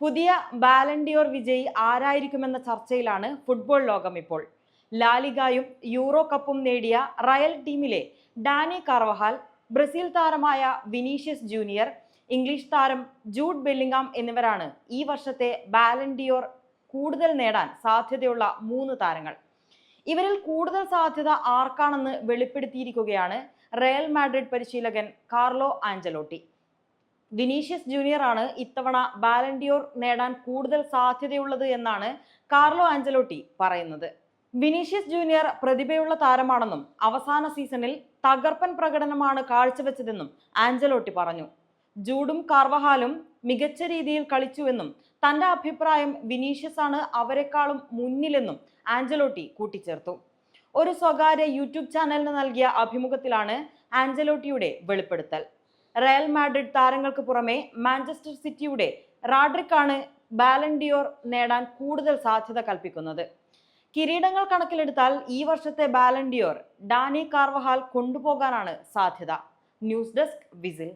പുതിയ ബാലൻഡിയോർ വിജയി ആരായിരിക്കുമെന്ന ചർച്ചയിലാണ് ഫുട്ബോൾ ലോകം ഇപ്പോൾ. ലാലിഗായും യൂറോ കപ്പും നേടിയ റയൽ ടീമിലെ ഡാനി കാർവഹാൽ ബ്രസീൽ താരമായ വിനീഷ്യസ് ജൂനിയർ ഇംഗ്ലീഷ് താരം ജൂഡ് ബെല്ലിംഗാം എന്നിവരാണ് ഈ വർഷത്തെ ബാലൻഡിയോർ കൂടുതൽ നേടാൻ സാധ്യതയുള്ള മൂന്ന് താരങ്ങൾ. ഇവരിൽ കൂടുതൽ സാധ്യത ആർക്കാണെന്ന് വെളിപ്പെടുത്തിയിരിക്കുകയാണ് റയൽ മാഡ്രിഡ് പരിശീലകൻ കാർലോ ആഞ്ചലോട്ടി വിനീഷ്യസ് ജൂനിയർ ആണ് ഇത്തവണ ബാലൻഡിയോർ നേടാൻ കൂടുതൽ സാധ്യതയുള്ളത് എന്നാണ് കാർലോ ആഞ്ചലോട്ടി പറയുന്നത്. വിനീഷ്യസ് ജൂനിയർ പ്രതിഭയുള്ള താരമാണെന്നും അവസാന സീസണിൽ തകർപ്പൻ പ്രകടനമാണ് കാഴ്ചവെച്ചതെന്നും ആഞ്ചലോട്ടി പറഞ്ഞു. ജൂഡും കാർവഹാലും മികച്ച രീതിയിൽ കളിച്ചുവെന്നും തന്റെ അഭിപ്രായം വിനീഷ്യസ് ആണ് അവരെക്കാളും മുന്നിലെന്നും ആഞ്ചലോട്ടി കൂട്ടിച്ചേർത്തു. ഒരു സ്വകാര്യ യൂട്യൂബ് ചാനലിന് നൽകിയ അഭിമുഖത്തിലാണ് ആഞ്ചലോട്ടിയുടെ വെളിപ്പെടുത്തൽ. റയൽ മാഡ്രിഡ് താരങ്ങൾക്ക് പുറമെ മാഞ്ചസ്റ്റർ സിറ്റിയുടെ റാഡ്രിക്കാണ് ബാലൻഡിയോർ നേടാൻ കൂടുതൽ സാധ്യത കൽപ്പിക്കുന്നത്. കിരീടങ്ങൾ കണക്കിലെടുത്താൽ ഈ വർഷത്തെ ബാലൻഡിയോർ ഡാനി കാർവഹാൽ കൊണ്ടുപോകാനാണ് സാധ്യത. News desk whistle.